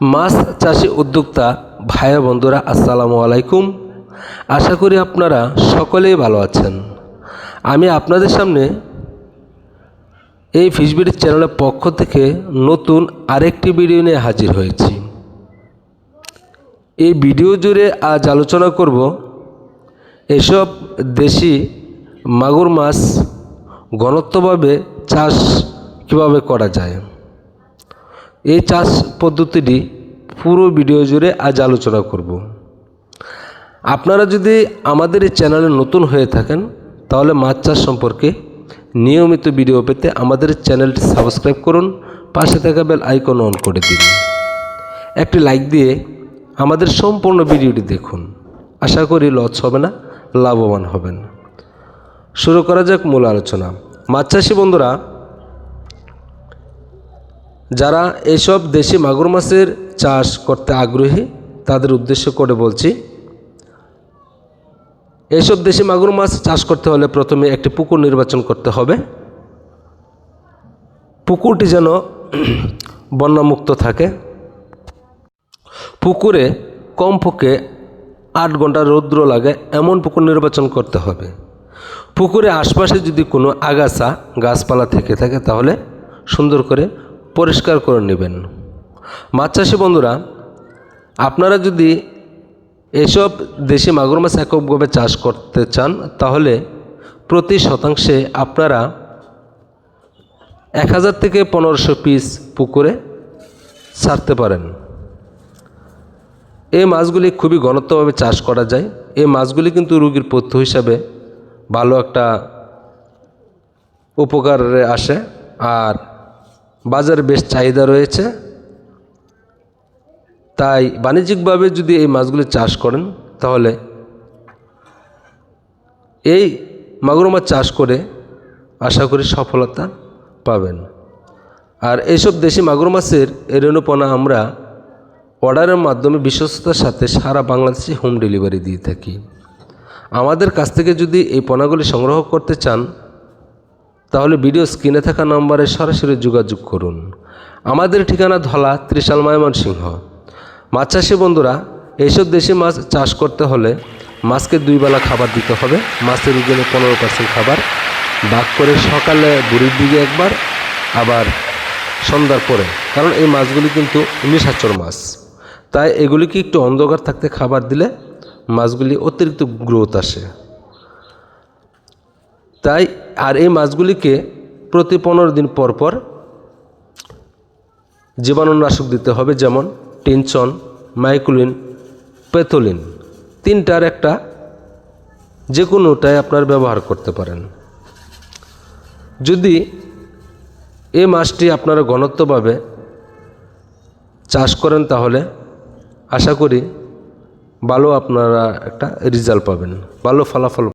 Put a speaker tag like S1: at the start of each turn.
S1: মাছ চাষি উদ্যোক্তা ভাই বন্ধুরা, আসসালামু আলাইকুম। আশা করি আপনারা সকলেই ভালো আছেন। আমি আপনাদের সামনে এই ফিশবিড়ি চ্যানেলের পক্ষ থেকে নতুন আরেকটি ভিডিও নিয়ে হাজির হয়েছি। এই ভিডিও জুড়ে আজ আলোচনা করব এসব দেশি মাগুর মাছ ঘনত্বভাবে চাষ কীভাবে করা যায়। এই চাষ পদ্ধতিটি পুরো ভিডিও জুড়ে আজ আলোচনা করব। আপনারা যদি আমাদের এই চ্যানেলে নতুন হয়ে থাকেন, তাহলে মাছ চাষ সম্পর্কে নিয়মিত ভিডিও পেতে আমাদের চ্যানেলটি সাবস্ক্রাইব করুন, পাশে থাকা বেল আইকন অন করে দিন। একটি লাইক দিয়ে আমাদের সম্পূর্ণ ভিডিওটি দেখুন। আশা করি লস হবে না, লাভবান হবেন। শুরু করা যাক মূল আলোচনা। মাছ চাষি বন্ধুরা যারা এসব দেশি মাগুর মাছের চাষ করতে আগ্রহী, তাদের উদ্দেশ্য করে বলছি, এসব দেশি মাগুর মাছ চাষ করতে হলে প্রথমে একটি পুকুর নির্বাচন করতে হবে। পুকুরটি যেন বন্যামুক্ত থাকে। পুকুরে কমপক্ষে আট ঘণ্টা রৌদ্র লাগে, এমন পুকুর নির্বাচন করতে হবে। পুকুরে আশপাশে যদি কোনো আগাছা, গাছপালা থেকে থাকে, তাহলে সুন্দর করে পরিষ্কার করে নেবেন। মাছ চাষি বন্ধুরা, আপনারা যদি এসব দেশি মাগুর মাছ এককভাবে চাষ করতে চান, তাহলে প্রতি শতাংশে আপনারা এক হাজার থেকে পনেরোশো পিস পুকুরে ছাড়তে পারেন। এই মাছগুলি খুবই ঘনত্বভাবে চাষ করা যায়। এই মাছগুলি কিন্তু রুগীর পথ্য হিসাবে ভালো একটা উপকারে আসে। আর বাজারে বেশ চাহিদা রয়েছে। তাই বাণিজ্যিকভাবে যদি এই মাছগুলি চাষ করেন, তাহলে এই মাগুর মাছ চাষ করে আশা করি সফলতা পাবেন। আর এইসব দেশি মাগুর মাছের রেণুপনা আমরা অর্ডারের মাধ্যমে বিশ্বস্ততার সাথে সারা বাংলাদেশে হোম ডেলিভারি দিয়ে থাকি। আমাদের কাছ থেকে যদি এই পণাগুলি সংগ্রহ করতে চান তাহলে ভিডিও স্ক্রিনে থাকা নম্বরে সরাসরি যোগাযোগ করুন। আমাদের ঠিকানা ধলা, ত্রিশাল ময়মনসিংহ। মাছ চাষি বন্ধুরা, এইসব দেশি মাছ চাষ করতে হলে মাছকে দুই বেলা খাবার দিতে হবে। মাছের ওজনে পনেরো পার্সেন্ট খাবার। ভাগ করে সকালে বুড়ির দিকে একবার, আবার সন্ধ্যার পরে। কারণ এই মাছগুলি কিন্তু নিশাচর মাছ। তাই এগুলিকে একটু অন্ধকার থাকতে খাবার দিলে মাছগুলি অতিরিক্ত গ্রোথ আসে। তাই আর এই মাছগুলিকে প্রতি পনেরো দিন পর পর জীবাণুনাশক দিতে হবে, যেমন টিনচন মাইকুলিন পেথোলিন। তিনটার একটা যে কোনোটাই আপনার ব্যবহার করতে পারেন। যদি এই মাছটি আপনারা ঘনত্বভাবে চাষ করেন, তাহলে আশা করি ভালো আপনারা একটা রেজাল্ট পাবেন, ভালো ফলাফল